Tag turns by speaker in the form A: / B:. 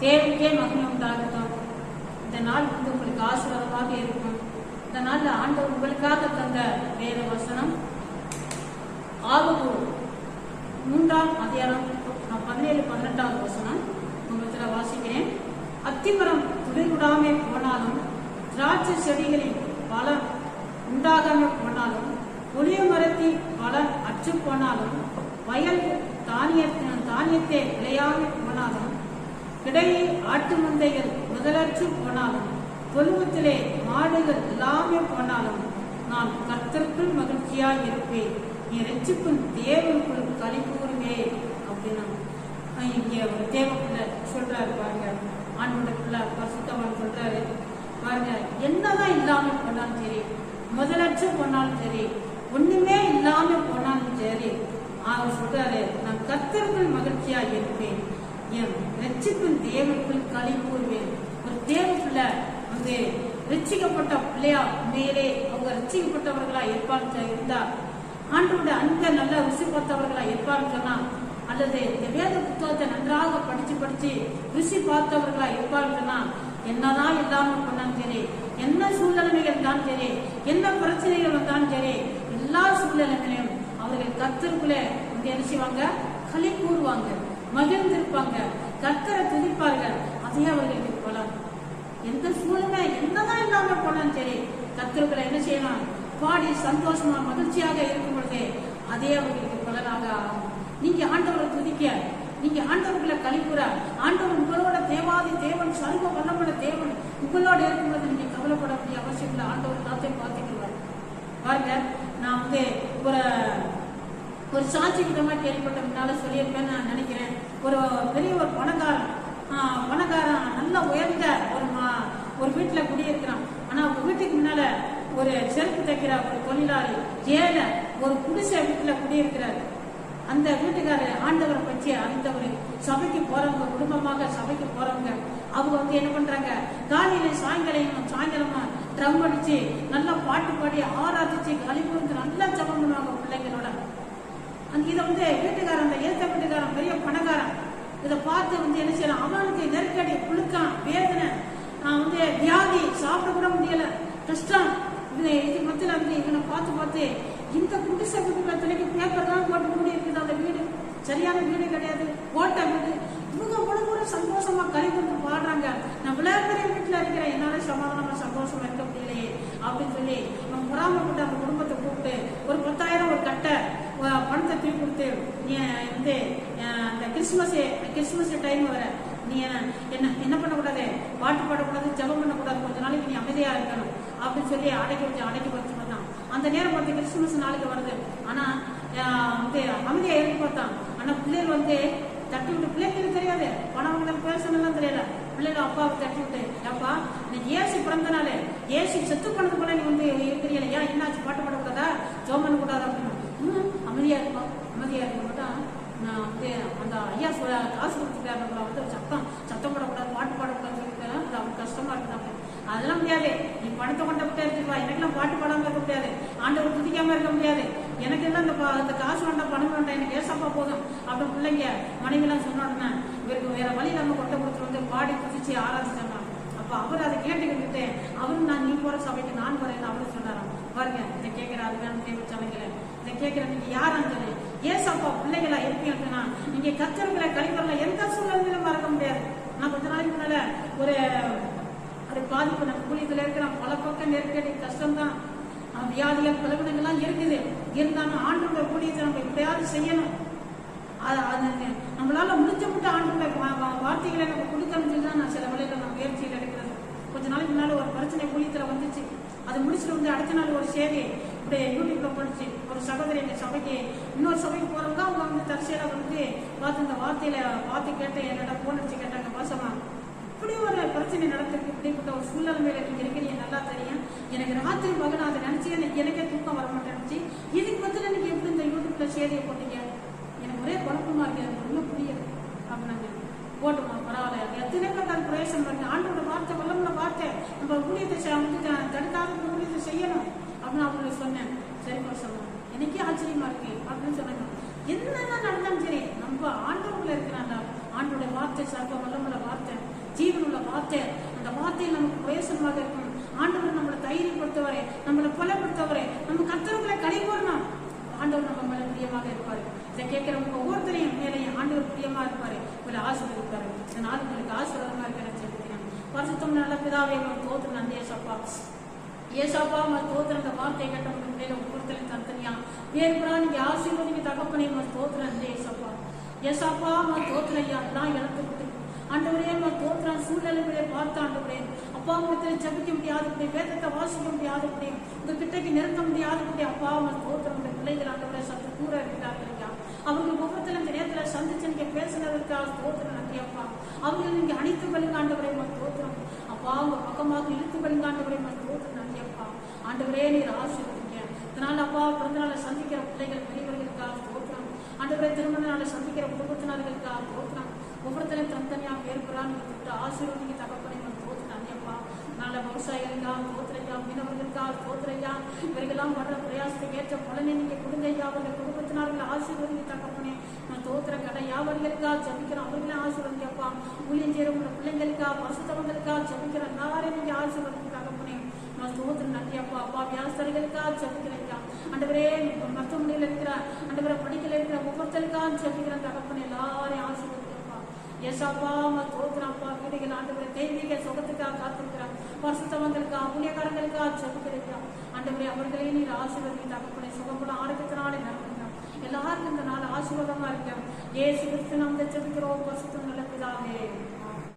A: தேவைக்கே மகிமை உண்டாகட்டும். இந்த நாள் வந்து உங்களுக்கு ஆசீர்வாதமாக இருக்கும். இந்த நாளில் ஆண்டவர் உங்களுக்காக தந்த வேத வசனம். ஆகுது மூன்றாம் அதிகாரம் நான் பதினேழு பதினெட்டாவது வசனம் உங்களுக்கு வாசிக்கிறேன். அத்திமரம் துளிர்விடாமே போனாலும் திராட்சை செடிகளில் பலன் உண்டாகாமல் போனாலும் புளிய மரத்தில் பலன் அற்று போனாலும் வயல் தானிய தானியத்தை விளையாமல் போனாலும் கிடையே ஆட்டு மந்தைகள் முதலற்று போனாலும் தொழுவத்திலே மாடுகள் எல்லாமே போனாலும் நான் கர்த்தருக்குள் மகிழ்ச்சியாக இருப்பேன். நீ ரட்சிப்பின் தேவனுக்குள் களி கூறுவே அப்படின்னு இங்கே ஒரு தேவக்குள்ள சொல்றாரு பாருங்க. ஆண்டோட பிள்ளை பரிசுத்தவான் சொல்றாரு. பாருங்க என்னதான் இல்லாமல் போனாலும் சரி முதலற்று போனாலும் சரி ஒண்ணுமே இல்லாமல் போனாலும் சரி அவர் சொல்றாரு நான் கர்த்தருக்குள் மகிழ்ச்சியாக இருப்பேன். என் ரட்சிப்பின் தேவனுக்குள் களி கூறுவேன். ஒரு தேவக்குள்ள வந்து ரட்சிக்கப்பட்ட பிள்ளையா உண்மையிலே அவங்க ரட்சிக்கப்பட்டவர்களா இருப்பான்னு இருந்தா ஆண்டோட அன்பை நல்லா ருசி பார்த்தவர்களா இருப்பான்னு சொன்னா அல்லது இந்த வேத புத்தகத்தை நன்றாக படிச்சு படிச்சு ருசி பார்த்தவர்களா இருப்பான்னு சொன்னா என்னதான் இல்லாமல் பண்ணாலும் சரி என்ன சூழ்நிலைகள் இருந்தாலும் சரி என்ன பிரச்சனைகள் வந்தாலும் சரி எல்லா சூழ்நிலைகளையும் அவர்கள் கத்திற்குள்ளே வந்து என்ன செய்வாங்க? களி கூறுவாங்க. துதிப்பாங்க கத்தரை துதிப்பார்கள். அதே அவர்களுக்கு பலன் எந்த சூழ்நிலை என்னதான் இல்லாம போனாலும் சரி கத்தருக்குள்ள என்ன செய்யலாம்? பாடி சந்தோஷமா மகிழ்ச்சியாக இருக்கும் பொழுதே அதே அவர்களுக்கு பலனாக ஆகும். நீங்க ஆண்டவரை துதிக்க நீங்க ஆண்டவர்களை கழிப்புற ஆண்டவர் உங்களோட தேவாதி தேவன் சர்வ வல்லமுள்ள தேவன் உங்களோட இருக்கும்போது நீங்க கவலைப்பட வேண்டிய அவசியம் இல்லை. ஆண்டவர் எல்லாத்தையும் பார்த்துக்கிறார் பாருங்க நான் வந்து ஒரு ஒரு சாட்சி விதமாக கேள்விப்பட்டதுனால சொல்லியிருப்பேன்னு நான் நினைக்கிறேன். ஒரு பெரிய ஒரு பணக்காரன் பணக்காரன் நல்ல உயர்ந்த ஒரு மா- ஒரு வீட்டில் குடியிருக்கிறான். ஆனால் அவங்க வீட்டுக்கு முன்னால ஒரு செருப்பு தைக்கிற ஒரு தொழிலாளி ஏழை ஒரு குடிசை வீட்டில் குடியிருக்கிறார். அந்த வீட்டுக்காரர் ஆண்டவரை பற்றி அறிந்தவர் சபைக்கு போறவங்க குடும்பமாக சபைக்கு போறவங்க அவங்க வந்து என்ன பண்றாங்க? காலையில சாயங்காலம் சாயங்காலமா ட்ரம் அடிச்சு நல்லா பாட்டு பாடி ஆராதிச்சு கழிவுந்து நல்லா ஜபம் பண்ணுவாங்க பிள்ளைங்களோட. அந்த இதை வந்து வீட்டுக்காரன் அந்த ஏத்த வீட்டுக்காரன் பெரிய பணக்காரன் இதை பார்த்து வந்து என்ன செய்யலாம் அவனுக்கு நெருக்கடி புழுக்கம் வேதனை வந்து வியாதி சாப்பிட கூட முடியல. கஷ்டம். இது மத்தியில் மத்தியில வந்து இவனை பார்த்து பார்த்து இந்த குடிசை வீட்டுல தினைக்கு பேப்பர் தான் போட்டு மூடி இருக்குது. அந்த வீடு சரியான வீடு கிடையாது. ஓட்ட வீடு. இவங்க அவ்வளவு ஒரு சந்தோஷமா கறி கொண்டு பாடுறாங்க நான் விளையாடுற வீட்டுல இருக்கிறேன். என்னால சமாதானமா சந்தோஷமா இருக்க முடியலையே அப்படின்னு சொல்லி நம்ம பொறாமப்பட்டு அந்த குடும்பத்தை கூப்பிட்டு ஒரு பத்தாயிரம் ஒரு கட்டை பணத்தை தூக்கி கொடுத்து. நீ வந்து அந்த கிறிஸ்துமஸ் கிறிஸ்துமஸ் டைம் வர நீ என்ன என்ன என்ன பண்ணக்கூடாது? பாட்டு பாடக்கூடாது ஜெபம் பண்ணக்கூடாது கொஞ்ச நாளைக்கு நீ அமைதியா இருக்கணும் அப்படின்னு சொல்லி அடைக்க வச்சு அடைக்க வச்சு பார்த்தான் அந்த நேரம் பார்த்து கிறிஸ்துமஸ் நாளைக்கு வருது. ஆனா வந்து அமைதியா இருந்து பார்த்தான். ஆனா பிள்ளைகள் வந்து தட்டி விட்டு பிள்ளைங்களுக்கு தெரியாது. பணவங்களுக்கு பேசணும்லாம் தெரியல. பிள்ளைகள் அப்பாவை தட்டி விட்டு அப்பா இன்னைக்கு ஏசு பிறந்த நாள். ஏசு செத்து பண்ணது கூட நீ வந்து தெரியல ஏன் என்னாச்சு? பாட்டு பாடக்கூடாதா? ஜோம் பண்ணக்கூடாதா? அப்படின்னு ம், இருக்கும் இருப்போம் இருக்கும் தான் நான் வந்து அந்த ஐயா சொல்ல காசு கொடுத்துட்டாரு வந்து சத்தம் சத்தம் போடக்கூடாது பாட்டு பாடக்கூடாதுன்னு சொல்லிட்டு அது அவனுக்கு கஷ்டமா இருந்தாங்க அதெல்லாம் முடியாது நீ பணத்தை கொண்ட விட்டு எடுத்துட்டு எனக்கெல்லாம் பாட்டு பாடாம இருக்க முடியாது ஆண்டவர் துதிக்காம இருக்க முடியாது எனக்கு எல்லாம் அந்த பா- காசு வேண்டாம் பணம் வேண்டாம் எனக்கு ஏசப்பா போதும் அப்படி பிள்ளைங்க மனைவிலாம் சொன்ன உடனே இவருக்கு வேற வழி இல்லாம கொட்டை கொடுத்து வந்து பாடி குதிச்சு ஆராதிச்சாங்க அப்ப அவர் அதை கேட்டுக்கிட்டு அவரும் நான் நீ போற சபைக்கு நான் போறேன்னு அப்படின்னு சொன்னாராம் பாருங்க இதை கேட்கிற அதுக்கான தேவை சமைக்கிறேன் இதை கேட்கிற நீங்க யாரும் சொல்லி ஏசப்பா பிள்ளைகளா இருப்பீங்கன்னா நீங்க கத்திருக்கிற கழிவரில் எந்த சூழ்நிலையிலும் மறக்க முடியாது. நான் கொஞ்ச நாளைக்கு முன்னால ஒரு ஒரு பாதிப்பு நம்ம கூலியத்தில் இருக்கிற பல பக்கம் நெருக்கடி கஷ்டம்தான். தான் வியாதிகள் பலவீனங்கள்லாம் இருக்குது. இருந்தாலும் ஆண்டோட கூலியத்தை நம்ம எப்படியாவது செய்யணும். அது அது நம்மளால முடிஞ்ச மட்டும் ஆண்டோட வார்த்தைகளை நம்ம கொடுக்கணும்னு சொல்லி தான் நான் சில வேலையில நான் முயற்சியில் எடுக்கிறது. கொஞ்ச நாளைக்கு முன்னால ஒரு பிரச்சனை கூலியத்தில் வந்துச்சு. அது முடிச்சுட்டு வந்து அடுத்த நாள் ஒரு சேவை. இப்படி யூடியூப்ல போட்டுச்சு ஒரு சகோதரி எங்க சபைக்கு இன்னொரு சபைக்கு போறவங்க அவங்க வந்து தற்செயலா வந்து பார்த்து இந்த வார்த்தையில பார்த்து கேட்டு என்னடா போன் அடிச்சு கேட்டாங்க பாசமா இப்படி ஒரு பிரச்சனை நடந்திருக்கு இப்படிப்பட்ட ஒரு சூழ்நிலைமையில நீங்க இருக்கிறீங்க நல்லா தெரியும் எனக்கு ராத்திரி மகன் அதை நினைச்சு எனக்கு எனக்கே தூக்கம் வர மாட்டேன்ச்சு இதுக்கு பதில் எனக்கு எப்படி இந்த யூடியூப்ல செய்தியை போட்டீங்க எனக்கு ஒரே குழப்பமா இருக்கு எனக்கு ஒன்றும் புரியல அப்படின்னாங்க போட்டுமா பரவாயில்ல எத்தனை பேர் அது பிரயோசனம் பண்ணி ஆண்டோட வார்த்தை வல்லமுள்ள வார்த்தை நம்ம ஊழியத்தை வந்து தடுக்காத ஊழியத்தை செய்யணும் அப்படின்னு அவங்களுக்கு சொன்னேன் சரிப்பா சொன்னேன் எனக்கே ஆச்சரியமா இருக்கு அப்படின்னு சொன்னாங்க. என்னென்ன நடந்தாலும் சரி நம்ம ஆண்டவங்கள இருக்கிறாங்க. ஆண்டோட வார்த்தை சர்வ வல்லமுள்ள வார்த்தை ஜீவனுள்ள வார்த்தை அந்த வார்த்தையில் நமக்கு பிரயோசனமாக இருக்கும் ஆண்டவர் நம்மளை தைரியப்படுத்தவரே நம்மளை கொலைப்படுத்தவரே நம்ம கத்தர்களை கடை போடணும் ஆண்டவர் நம்ம மேல பிரியமாக இருப்பாரு. இதை கேட்கிறவங்க ஒவ்வொருத்தரையும் மேலையும் ஆண்டவர் பிரியமா இருப்பாரு. ஆசிரியர் ஆசீர்வதிப்பாரு. இந்த நாள் உங்களுக்கு ஆசீர்வாதமா இருக்கிறேன் சொல்லிக்கிறேன். பரிசுத்தம் நல்ல பிதாவே உங்களுக்கு தோற்று நந்தியா ஏசாப்பா உங்கள் தோத்திர அந்த வார்த்தை கேட்ட உங்க பிள்ளைகளை ஒவ்வொருத்தரையும் தனித்தனியா வேறுபடா நீங்க ஆசீர்வதிங்க தகப்பனே உங்கள் தோத்திர நன்றி ஏசப்பா. ஏசாப்பா உங்கள் தோத்திர ஐயா எல்லாம் இழந்துவிட்டு ஆண்டவரே உங்கள் தோத்திர சூழ்நிலைகளே பார்த்து ஆண்டவரே. அப்பா உங்களுக்கு ஜபிக்க முடியாதபடி வேதத்தை வாசிக்க முடியாதபடி உங்க கிட்டக்கு நெருங்க முடியாதபடி அப்பா உங்கள் தோத்திரம் உங்க பிள்ளைகள் ஆண்டவரே சற்று கூற இருக்கிறார்கள் ஐயா. அவங்க முகத்தில் இந்த நேரத்தில் சந்திச்சு நீங்க பேசுனதற்காக தோத்திரம் நன்றி அப்பா. அவங்களை நீங்க அனைத்து ஆண்டவரை உங்கள் தோத்திரம் பக்கமாக இழுத்து பலிங்காண்டவரே உங்கள் தோத்திரம் நன்றி அப்பா. ஆண்டவரே நீர் ஆசீர்வதிங்க. இதனால அப்பா பிறந்த நாளை சந்திக்கிற பிள்ளைகள் பெரியவர்களுக்காக போட்டுறாங்க ஆண்டவரே திருமண நாளை சந்திக்கிற குடும்பத்தினர்களுக்காக போட்டுறாங்க ஒவ்வொருத்தரையும் தனித்தனியாக வேறுபடா நீங்க தொட்டு ஆசீர்வதிங்க தகப்பனை உங்கள் தோத்திரம் நன்றி அப்பா. நல்ல விவசாயிகளுக்காக தோத்திரையா மீனவர்களுக்காக தோத்திரையா இவர்களெல்லாம் வர்ற பிரயாசத்துக்கு ஏற்ற பலனை நீங்கள் கொடுங்க ஐயா. அவர்கள் குடும்பத்தினர்கள் ஆசீர்வதிங்க தகப்பனே. நான் தோத்திர யாவர்களுக்காக ஜபிக்கிறோம் அவர்களே ஆசீர்வதிக்கப்பா ஊழியம் செய்கிற உங்க பிள்ளைங்களுக்கா பசுத்தவங்களுக்காக ஜபிக்கிற எல்லாரையும் நீங்க ஆசீர்வதிங்க தகப்பனே நான் ஸ்தோத்திரம் நன்றி அப்பா. அப்பா வியாசர்களுக்காக ஜபிக்கிறேன் அண்டவரே மருத்துவமனையில் இருக்கிற ஆண்டவரை படிக்கல இருக்கிற ஒவ்வொருத்தருக்காக ஜபிக்கிற தகப்பனே எல்லாரையும் ஆசீர்வதிக்கப்பா ஏசாப்பா தோத்திரம் அப்பா வீடுகள் ஆண்டவரை தெய்வீக சுகத்துக்காக காத்திருக்கிறார். பரிசுத்தவங்களுக்கா ஊழியக்காரங்களுக்கா செலுத்திருக்கிறார் ஆண்டவரை அவர்களையும் நீர் ஆசீர்வதி தகப்பனை சுகப்பட ஆரோக்கியத்தினாலே நடக்கிறார் எல்லாருக்கும் இந்த நாள் ஆசீர்வாதமா இருக்கிறார் இயேசு கிறிஸ்து நாமத்தை ஜெபிக்கிறோம் பரிசுத்த நல்ல பிதாவே